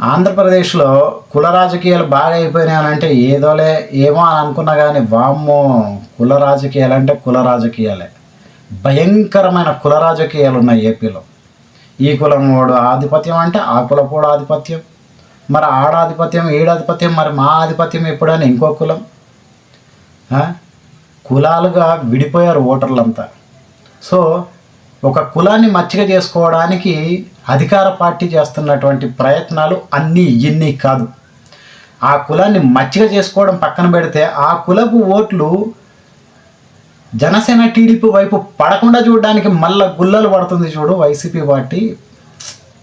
ఆంధ్రప్రదేశ్లో కుల రాజకీయాలు బాగా అయిపోయినాయి అంటే ఏదోలే ఏమో అని అనుకున్నా కానీ వామ్మో కుల రాజకీయాలు అంటే కుల రాజకీయాలే. భయంకరమైన కుల రాజకీయాలు ఉన్నాయి ఏపీలో. ఈ కులం వాడు ఆధిపత్యం అంటే ఆ కులపోడు ఆధిపత్యం. మరి ఆడాధిపత్యం ఈడాధిపత్యం మరి మా ఆధిపత్యం ఎప్పుడని ఇంకో కులం? కులాలుగా విడిపోయారు ఓటర్లంతా. సో ఒక కులాన్ని మచ్చిక చేసుకోవడానికి అధికార పార్టీ చేస్తున్నటువంటి ప్రయత్నాలు అన్నీ ఇన్ని కాదు. ఆ కులాన్ని మచ్చిక చేసుకోవడం పక్కన పెడితే ఆ కులపు ఓట్లు జనసేన టీడీపీ వైపు పడకుండా చూడడానికి మళ్ళా గుల్లలు పడుతుంది చూడు వైసీపీ పార్టీ.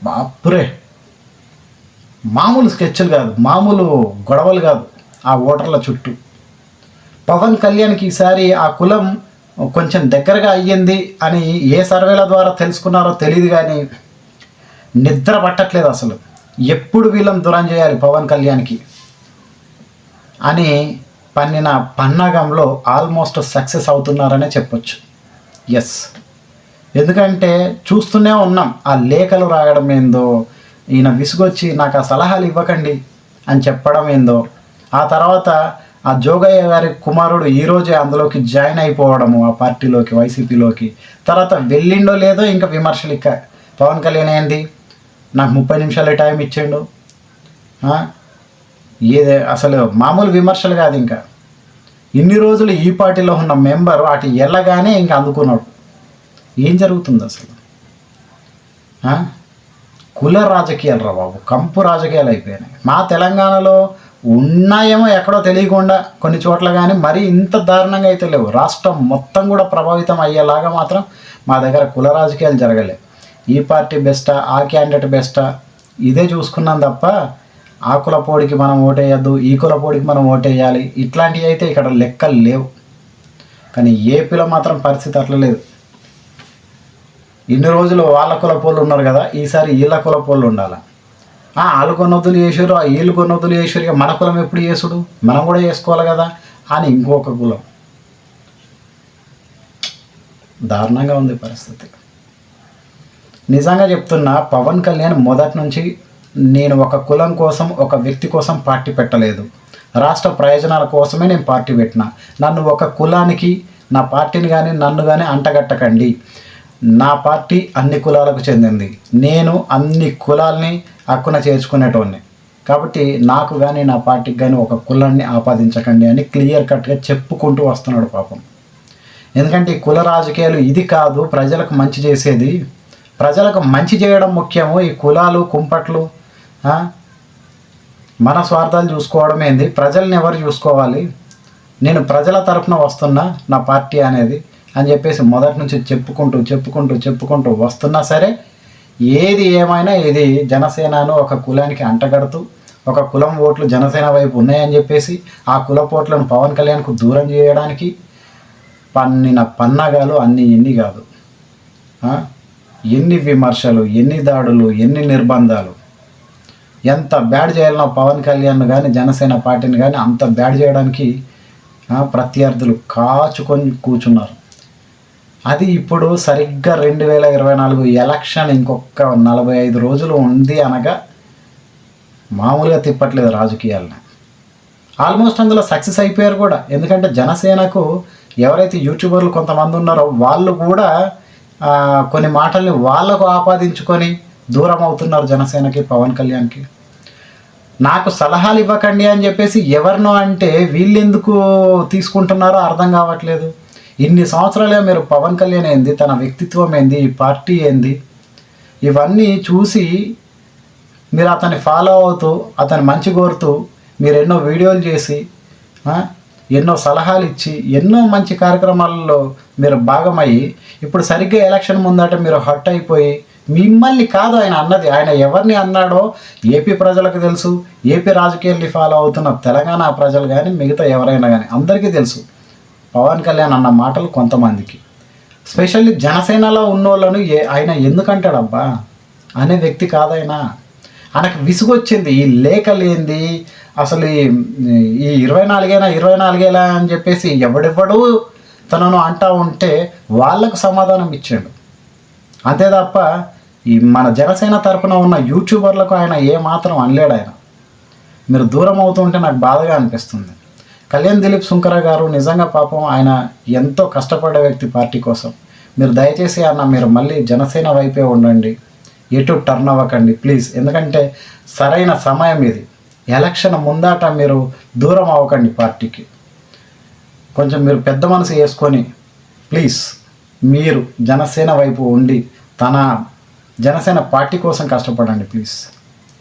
బాపురే. మామూలు స్కెచ్లు కాదు మామూలు గొడవలు కాదు ఆ ఓటర్ల చుట్టూ. పవన్ కళ్యాణ్కి ఈసారి ఆ కులం కొంచెం దగ్గరగా అయ్యింది అని ఏ సర్వేల ద్వారా తెలుసుకున్నారో తెలియదు కానీ నిద్ర పట్టట్లేదు అసలు. ఎప్పుడు వీళ్ళని దూరం చేయాలి పవన్ కళ్యాణ్కి? అని పన్నిన పన్నాగంలో ఆల్మోస్ట్ సక్సెస్ అవుతున్నారనే చెప్పొచ్చు. ఎస్ ఎందుకంటే చూస్తూనే ఉన్నాం ఆ లేఖలు రాయడం ఏందో ఈయన విసుగొచ్చి నాకు ఆ సలహాలు ఇవ్వకండి అని చెప్పడం ఏందో ఆ తర్వాత ఆ జోగయ్య గారి కుమారుడు ఈరోజే అందులోకి జాయిన్ అయిపోవడము ఆ పార్టీలోకి వైసీపీలోకి. తర్వాత వెళ్ళిండో లేదో ఇంకా విమర్శలు ఇక. పవన్ కళ్యాణ్ ఏంది? నాకు ముప్పై నిమిషాలే టైం ఇచ్చిండు. ఏదే అసలు మామూలు విమర్శలు కాదు ఇంకా. ఇన్ని రోజులు ఈ పార్టీలో ఉన్న మెంబర్ వాటి ఎల్లగానే ఇంకా అందుకున్నాడు. ఏం జరుగుతుంది అసలు? కుల రాజకీయాలు రా బాబు. కంపు రాజకీయాలు అయిపోయినాయి. మా తెలంగాణలో ఉన్నాయేమో ఎక్కడో తెలియకుండా కొన్ని చోట్ల కానీ మరీ ఇంత దారుణంగా అయితే లేవు. రాష్ట్రం మొత్తం కూడా ప్రభావితం అయ్యేలాగా మాత్రం మా దగ్గర కుల రాజకీయాలు జరగలేవు ఈ పార్టీ బెస్టా ఆ క్యాండిడేట్ బెస్టా ఇదే చూసుకున్నాం తప్ప ఆ కుల పోడికి మనం ఓటేయద్దు ఈ కుల పోడికి మనం ఓటేయాలి ఇట్లాంటివి అయితే ఇక్కడ లెక్కలు లేవు. కానీ ఏపీలో మాత్రం పరిస్థితి అట్లా లేదు. ఇన్ని రోజులు వాళ్ళ కుల పోళ్ళు ఉన్నారు కదా ఈసారి వీళ్ళ కుల పోళ్ళు ఉండాలి? వాళ్ళు కొన్నొద్దులు చేసారు ఆ వీళ్ళు కొన్నొద్దులు చేసారు ఇక మన కులం ఎప్పుడు చేసుడు మనం కూడా చేసుకోవాలి కదా అని ఇంకొక కులం. దారుణంగా ఉంది పరిస్థితి. నిజంగా చెప్తున్నా పవన్ కళ్యాణ్ మొదటి నుంచి నేను ఒక కులం కోసం ఒక వ్యక్తి కోసం పార్టీ పెట్టలేదు. రాష్ట్ర ప్రయోజనాల కోసమే నేను పార్టీ పెట్టిన. నన్ను ఒక కులానికి నా పార్టీని కానీ నన్ను కానీ అంటగట్టకండి. నా పార్టీ అన్ని కులాలకు చెందింది. నేను అన్ని కులాల్ని హక్కున చేర్చుకునేటోడిని. కాబట్టి నాకు కానీ నా పార్టీకి కానీ ఒక కులాన్ని ఆపాదించకండి అని క్లియర్ కట్గా చెప్పుకుంటూ వస్తున్నాడు పాపం. ఎందుకంటే ఈ కుల రాజకీయాలు ఇది కాదు ప్రజలకు మంచి చేసేది. ప్రజలకు మంచి చేయడం ముఖ్యము ఈ కులాలు కుంపట్లు మన స్వార్థాలు చూసుకోవడం ఏంది? ప్రజల్ని ఎవరు చూసుకోవాలి? నేను ప్రజల తరఫున వస్తున్నా నా పార్టీ అనేది అని చెప్పేసి మొదటి నుంచి చెప్పుకుంటూ చెప్పుకుంటూ చెప్పుకుంటూ వస్తున్నా సరే ఏది ఏమైనా ఇది జనసేనను ఒక కులానికి అంటగడుతూ ఒక కులం ఓట్లు జనసేన వైపు ఉన్నాయని చెప్పేసి ఆ కులపు ఓట్లను పవన్ కళ్యాణ్కు దూరం చేయడానికి పన్నిన పన్నాగాలు అన్ని ఎన్ని కాదు. ఎన్ని విమర్శలు ఎన్ని దాడులు ఎన్ని నిర్బంధాలు. ఎంత బ్యాడ్ చేయాలన్నా పవన్ కళ్యాణ్ కానీ జనసేన పార్టీని కానీ అంత బ్యాడ్ చేయడానికి ప్రత్యర్థులు కాచుకొని కూర్చున్నారు. అది ఇప్పుడు సరిగ్గా రెండు వేల ఇరవై నాలుగు ఎలక్షన్ ఇంకొక నలభై ఐదు రోజులు ఉంది అనగా మామూలుగా తిప్పట్లేదు రాజకీయాలని. ఆల్మోస్ట్ అందులో సక్సెస్ అయిపోయారు కూడా. ఎందుకంటే జనసేనకు ఎవరైతే యూట్యూబర్లు కొంతమంది ఉన్నారో వాళ్ళు కూడా కొన్ని మాటల్ని వాళ్ళకు ఆపాదించుకొని దూరం అవుతున్నారు జనసేనకి పవన్ కళ్యాణ్కి. నాకు సలహాలు ఇవ్వకండి అని చెప్పేసి ఎవరినో అంటే వీళ్ళెందుకు తీసుకుంటున్నారో అర్థం కావట్లేదు. ఇన్ని సంవత్సరాలుగా మీరు పవన్ కళ్యాణ్ ఏంది? తన వ్యక్తిత్వం ఏంది? ఈ పార్టీ ఏంది? ఇవన్నీ చూసి మీరు అతన్ని ఫాలో అవుతూ అతను మంచి కోరుతూ మీరు ఎన్నో వీడియోలు చేసి ఎన్నో సలహాలు ఇచ్చి ఎన్నో మంచి కార్యక్రమాలలో మీరు భాగమయ్యి ఇప్పుడు సరిగ్గా ఎలక్షన్ ముందట మీరు హట్ అయిపోయి మిమ్మల్ని కాదు ఆయన అన్నది. ఆయన ఎవరిని అన్నాడో ఏపీ ప్రజలకు తెలుసు. ఏపీ రాజకీయాల్ని ఫాలో అవుతున్న తెలంగాణ ప్రజలు కానీ మిగతా ఎవరైనా కానీ అందరికీ తెలుసు. పవన్ కళ్యాణ్ అన్న మాటలు కొంతమందికి. స్పెషల్లీ జనసేనలో ఉన్నోళ్ళను ఏ ఆయన ఎందుకంటాడబ్బా? అనే వ్యక్తి కాదైనా. ఆయనకు విసుగొచ్చింది ఈ లేఖ లేనిది. అసలు ఈ- ఈ ఇరవై నాలుగేనా ఇరవై నాలుగేలా అని చెప్పేసి ఎవడెవడు తనను అంటా ఉంటే వాళ్ళకు సమాధానం ఇచ్చాడు. అంతే తప్ప ఈ మన జనసేన తరపున ఉన్న యూట్యూబర్లకు ఆయన ఏమాత్రం అనలేడు ఆయన. మీరు దూరం అవుతుంటే నాకు బాధగా అనిపిస్తుంది. కళ్యాణ్ దిలీప్ సుంకర గారు నిజంగా పాపం ఆయన ఎంతో కష్టపడే వ్యక్తి పార్టీ కోసం. మీరు దయచేసి అన్న మీరు మళ్ళీ జనసేన వైపే ఉండండి. ఎటు టర్న్ అవ్వకండి ప్లీజ్ ఎందుకంటే సరైన సమయం ఇది. ఎలక్షన్ ముందాట మీరు దూరం అవ్వకండి పార్టీకి. కొంచెం మీరు పెద్ద మనసు వేసుకొని ప్లీజ్ మీరు జనసేన వైపు ఉండి తన జనసేన పార్టీ కోసం కష్టపడండి ప్లీజ్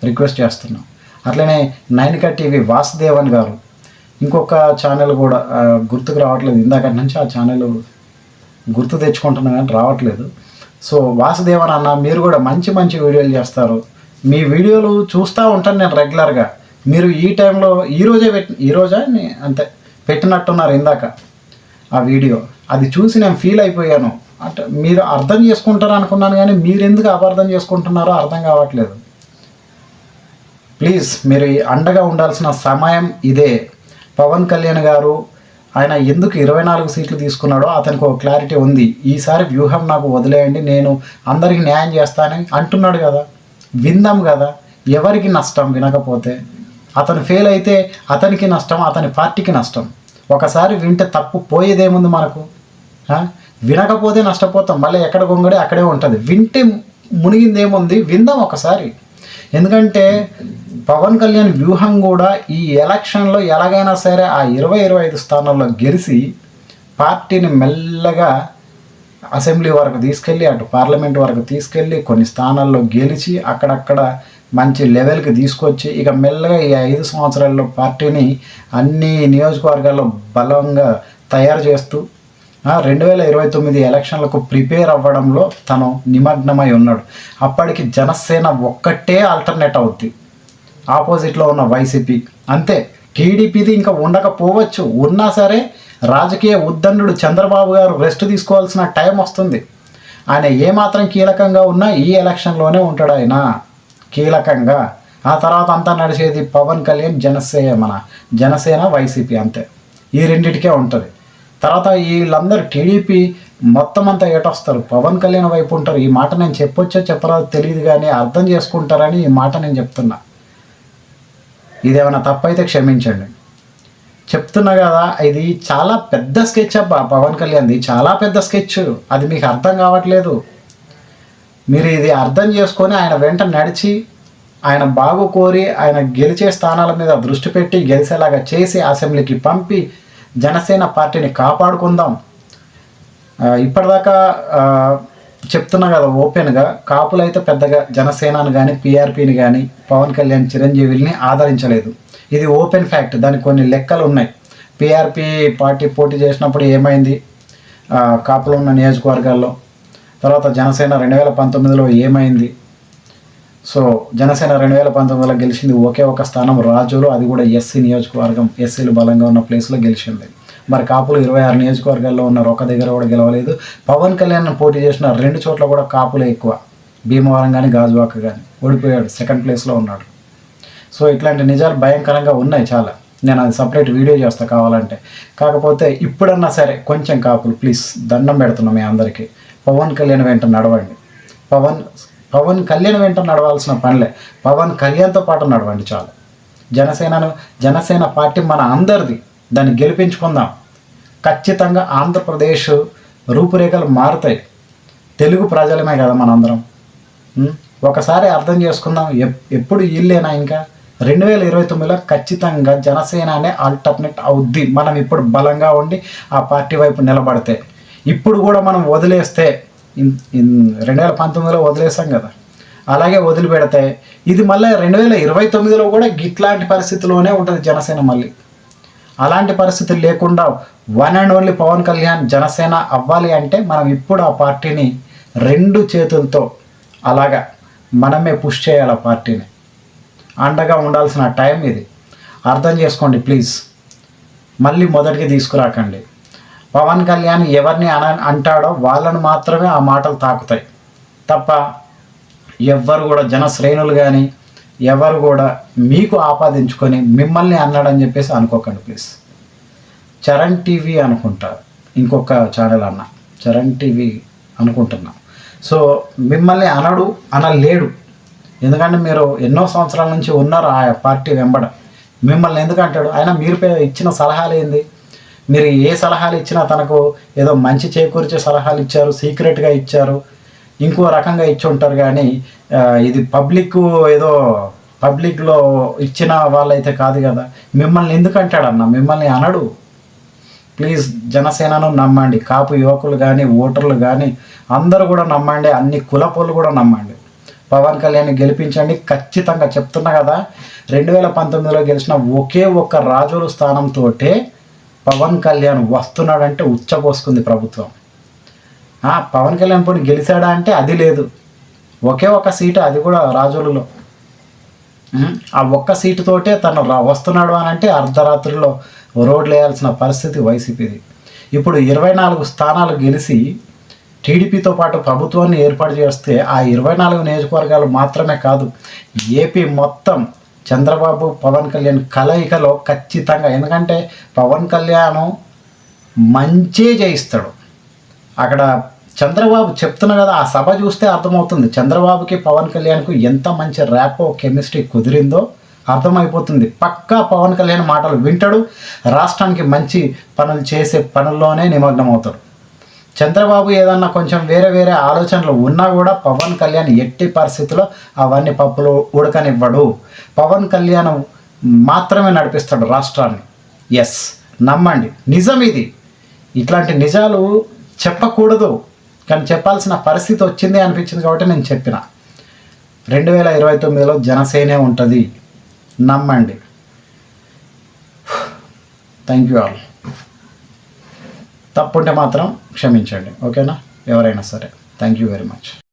రిక్వెస్ట్ చేస్తున్నాం. అట్లనే నైనికా టీవీ వాసుదేవన్ గారు ఇంకొక ఛానల్ కూడా గుర్తుకు రావట్లేదు. ఇందాక నుంచి ఆ ఛానల్ గుర్తు తెచ్చుకుంటున్నా కానీ రావట్లేదు. సో వాసుదేవన్ అన్న మీరు కూడా మంచి మంచి వీడియోలు చేస్తారు. మీ వీడియోలు చూస్తూ ఉంటాను నేను రెగ్యులర్గా మీరు ఈ టైంలో ఈరోజే పెట్టి ఈరోజా అంతే పెట్టినట్టున్నారు ఇందాక ఆ వీడియో. అది చూసి నేను ఫీల్ అయిపోయాను. అంటే మీరు అర్థం చేసుకుంటారు అనుకున్నాను కానీ మీరు ఎందుకు అపార్థం చేసుకుంటున్నారో అర్థం కావట్లేదు. ప్లీజ్ మీరు అండగా ఉండాల్సిన సమయం ఇదే. పవన్ కళ్యాణ్ గారు ఆయన ఎందుకు ఇరవై నాలుగు సీట్లు తీసుకున్నాడో అతనికి ఒక క్లారిటీ ఉంది. ఈసారి వ్యూహం నాకు వదిలేయండి నేను అందరికీ న్యాయం చేస్తానని అంటున్నాడు కదా. విందాం కదా ఎవరికి నష్టం వినకపోతే? అతను ఫెయిల్ అయితే అతనికి నష్టం అతని పార్టీకి నష్టం. ఒకసారి వింటే తప్పు పోయేదేముంది మనకు? వినకపోతే నష్టపోతాం మళ్ళీ ఎక్కడ గొంగడే అక్కడే ఉంటుంది. వింటే మునిగింది ఏముంది విందాం ఒకసారి. ఎందుకంటే పవన్ కళ్యాణ్ వ్యూహం కూడా ఈ ఎలక్షన్లో ఎలాగైనా సరే ఆ ఇరవై ఇరవై ఐదు స్థానాల్లో గెలిచి పార్టీని మెల్లగా అసెంబ్లీ వరకు తీసుకెళ్ళి అటు పార్లమెంట్ వరకు తీసుకెళ్ళి కొన్ని స్థానాల్లో గెలిచి అక్కడక్కడ మంచి లెవెల్కి తీసుకొచ్చి ఇక మెల్లగా ఈ ఐదు సంవత్సరాల్లో పార్టీని అన్ని నియోజకవర్గాల్లో బలంగా తయారు చేస్తూ రెండు వేల ఇరవై తొమ్మిది ఎలక్షన్లకు ప్రిపేర్ అవ్వడంలో తను నిమగ్నమై ఉన్నాడు. అప్పటికి జనసేన ఒక్కటే ఆల్టర్నేట్ అవుద్ది. ఆపోజిట్లో ఉన్న వైసీపీ. అంతే టీడీపీది ఇంకా ఉండకపోవచ్చు. ఉన్నా సరే రాజకీయ ఉద్దండు చంద్రబాబు గారు రెస్ట్ తీసుకోవాల్సిన టైం వస్తుంది. ఆయన ఏమాత్రం కీలకంగా ఉన్నా ఈ ఎలక్షన్లోనే ఉంటాడు ఆయన. కీలకంగా. ఆ తర్వాత అంతా నడిచేది పవన్ కళ్యాణ్ జనసేన మన జనసేన వైసీపీ అంతే. ఈ రెండిటికే ఉంటుంది. తర్వాత వీళ్ళందరూ టీడీపీ మొత్తం అంతా ఏటొస్తారు? పవన్ కళ్యాణ్ వైపు ఉంటారు. ఈ మాట నేను చెప్పొచ్చో చెప్పరాదో తెలియదు కానీ అర్థం చేసుకుంటారని ఈ మాట నేను చెప్తున్నా. ఇదేమైనా తప్పైతే క్షమించండి. చెప్తున్నా కదా ఇది చాలా పెద్ద స్కెచ్ అబ్బా పవన్ కళ్యాణ్ది. చాలా పెద్ద స్కెచ్. అది మీకు అర్థం కావట్లేదు. మీరు ఇది అర్థం చేసుకొని ఆయన వెంట నడిచి ఆయన బాగు కోరి ఆయన గెలిచే స్థానాల మీద దృష్టి పెట్టి గెలిచేలాగా చేసి అసెంబ్లీకి పంపి జనసేన పార్టీని కాపాడుకుందాం. ఇప్పటిదాకా చెప్తున్నా కదా ఓపెన్గా కాపులు అయితే పెద్దగా జనసేనను కానీ పీఆర్పీని కానీ పవన్ కళ్యాణ్ చిరంజీవిని ఆదరించలేదు. ఇది ఓపెన్ ఫ్యాక్ట్. దానికి కొన్ని లెక్కలు ఉన్నాయి. పీఆర్పీ పార్టీ పోటీ చేసినప్పుడు ఏమైంది? కాపులో ఉన్న నియోజకవర్గాల్లో. తర్వాత జనసేన రెండు వేల పంతొమ్మిదిలో ఏమైంది? సో జనసేన రెండు వేల పంతొమ్మిదిలో గెలిచింది ఒకే ఒక స్థానం. రాజులో అది కూడా ఎస్సీ నియోజకవర్గం. ఎస్సీలు బలంగా ఉన్న ప్లేస్లో గెలిచింది. మరి కాపులు ఇరవై ఆరు నియోజకవర్గాల్లో ఉన్నారు. ఒక దగ్గర కూడా గెలవలేదు. పవన్ కళ్యాణ్ పోటీ చేసిన రెండు చోట్ల కూడా కాపులే ఎక్కువ. భీమవరం కానీ గాజువాక కానీ ఓడిపోయాడు. సెకండ్ ప్లేస్లో ఉన్నాడు. సో ఇట్లాంటి నిజాలు భయంకరంగా ఉన్నాయి చాలా. నేను అది సపరేట్ వీడియో చేస్తా కావాలంటే. కాకపోతే ఇప్పుడన్నా సరే కొంచెం కాపులు ప్లీజ్ దండం పెడుతున్నాం మీ అందరికీ. పవన్ కళ్యాణ్ వెంట నడవండి. పవన్ పవన్ కళ్యాణ్ వెంట నడవాల్సిన పనిలే. పవన్ కళ్యాణ్తో పాటు నడవండి చాలు. జనసేనను జనసేన పార్టీ మన అందరిది. దాన్ని గెలిపించుకుందాం. ఖచ్చితంగా ఆంధ్రప్రదేశ్ రూపురేఖలు మారుతాయి. తెలుగు ప్రజలమే కదా మనందరం. ఒకసారి అర్థం చేసుకుందాం. ఎప్- ఎప్పుడు ఇల్లేనా ఇంకా? రెండు వేల ఇరవై తొమ్మిదిలో ఖచ్చితంగా జనసేన అనే ఆల్టర్నేట్ అవుద్ది. మనం ఇప్పుడు బలంగా ఉండి ఆ పార్టీ వైపు నిలబడితే. ఇప్పుడు కూడా మనం వదిలేస్తే రెండు వేల పంతొమ్మిదిలో వదిలేసాం కదా. అలాగే వదిలిపెడితే ఇది మళ్ళీ రెండు వేల ఇరవై తొమ్మిదిలో కూడా ఇట్లాంటి పరిస్థితిలోనే ఉంటుంది జనసేన మళ్ళీ. అలాంటి పరిస్థితులు లేకుండా one and only Pawan Kalyan Janasena అవ్వాలి అంటే మనం ఇప్పుడు ఆ పార్టీని రెండు చేతులతో అలాగా మనమే పుష్ చేయాలి ఆ పార్టీని. అండగా ఉండాల్సిన టైం ఇది. అర్థం చేసుకోండి ప్లీజ్ మళ్ళీ మొదటికి తీసుకురాకండి. పవన్ కళ్యాణ్ ఎవరిని అన అంటాడో వాళ్ళను మాత్రమే ఆ మాటలు తాకుతాయి. తప్ప ఎవ్వరు కూడా జన శ్రేణులు కానీ ఎవరు కూడా మీకు ఆపాదించుకొని మిమ్మల్ని అన్నాడని చెప్పేసి అనుకోకండి ప్లీజ్ చరణ్ టీవీ అనుకుంటా. ఇంకొక ఛానల్ అన్న. చరణ్ టీవీ అనుకుంటున్నా. సో మిమ్మల్ని అనడు అనలేడు. ఎందుకంటే మీరు ఎన్నో సంవత్సరాల నుంచి ఉన్నారు ఆ పార్టీ వెంబడ. మిమ్మల్ని ఎందుకు అంటాడు? ఆయన మీరు పే- ఇచ్చిన సలహాలు ఏంది? మీరు ఏ సలహాలు ఇచ్చినా తనకు ఏదో మంచి చేకూర్చే సలహాలు ఇచ్చారు సీక్రెట్గా ఇచ్చారు ఇంకో రకంగా ఇచ్చి ఉంటారు కానీ ఇది పబ్లిక్ ఏదో పబ్లిక్లో ఇచ్చిన వాళ్ళైతే కాదు కదా. మిమ్మల్ని ఎందుకు అంటాడన్న మిమ్మల్ని అనడు. ప్లీజ్ జనసేనను నమ్మండి. కాపు యువకులు కానీ ఓటర్లు కానీ అందరూ కూడా నమ్మండి. అన్ని కులపోలు కూడా నమ్మండి. పవన్ కళ్యాణ్ గెలిపించండి. ఖచ్చితంగా చెప్తున్నా కదా రెండు వేల పంతొమ్మిదిలో గెలిచిన ఒకే ఒక్క రాజుల స్థానంతో పవన్ కళ్యాణ్ వస్తున్నాడంటే ఉచ్చబోసుకుంది ప్రభుత్వం. పవన్ కళ్యాణ్ పోటీ గెలిచాడా అంటే అది లేదు. ఒకే ఒక సీటు అది కూడా రాజులలో. ఆ ఒక్క సీటుతోటే తను వస్తున్నాడు అని అంటే అర్ధరాత్రిలో రోడ్లు వేయాల్సిన పరిస్థితి వైసీపీది. ఇప్పుడు ఇరవై నాలుగు స్థానాలు గెలిచి టీడీపీతో పాటు ప్రభుత్వాన్ని ఏర్పాటు చేస్తే ఆ ఇరవై నాలుగు నియోజకవర్గాలు మాత్రమే కాదు ఏపీ మొత్తం చంద్రబాబు పవన్ కళ్యాణ్ కలయికలో ఖచ్చితంగా. ఎందుకంటే పవన్ కళ్యాణ్ మంచి జయిస్తాడు. అక్కడ చంద్రబాబు చెప్తున్నా కదా ఆ సభ చూస్తే అర్థమవుతుంది. చంద్రబాబుకి పవన్ కళ్యాణ్కు ఎంత మంచి ర్యాపో కెమిస్ట్రీ కుదిరిందో అర్థమైపోతుంది. పక్కా పవన్ కళ్యాణ్ మాటలు వింటాడు రాష్ట్రానికి మంచి పనులు చేసే పనుల్లోనే నిమగ్నం అవుతాడు చంద్రబాబు ఏదన్నా కొంచెం వేరే వేరే ఆలోచనలు ఉన్నా కూడా పవన్ కళ్యాణ్ ఎట్టి పరిస్థితిలో అవన్నీ పప్పులు ఉడకనివ్వడు. పవన్ కళ్యాణ్ మాత్రమే నడిపిస్తాడు రాష్ట్రాన్ని. ఎస్ నమ్మండి. నిజం ఇది. ఇట్లాంటి నిజాలు చెప్పకూడదు. కానీ చెప్పాల్సిన పరిస్థితి వచ్చింది అనిపించింది కాబట్టి నేను చెప్పిన. రెండు వేల ఇరవై తొమ్మిదిలో జనసేనే ఉంటుంది. నమ్మండి. థ్యాంక్ యూ ఆల్ తప్పుంటే మాత్రం క్షమించండి. ఓకేనా? ఎవరైనా సరే. Thank you very much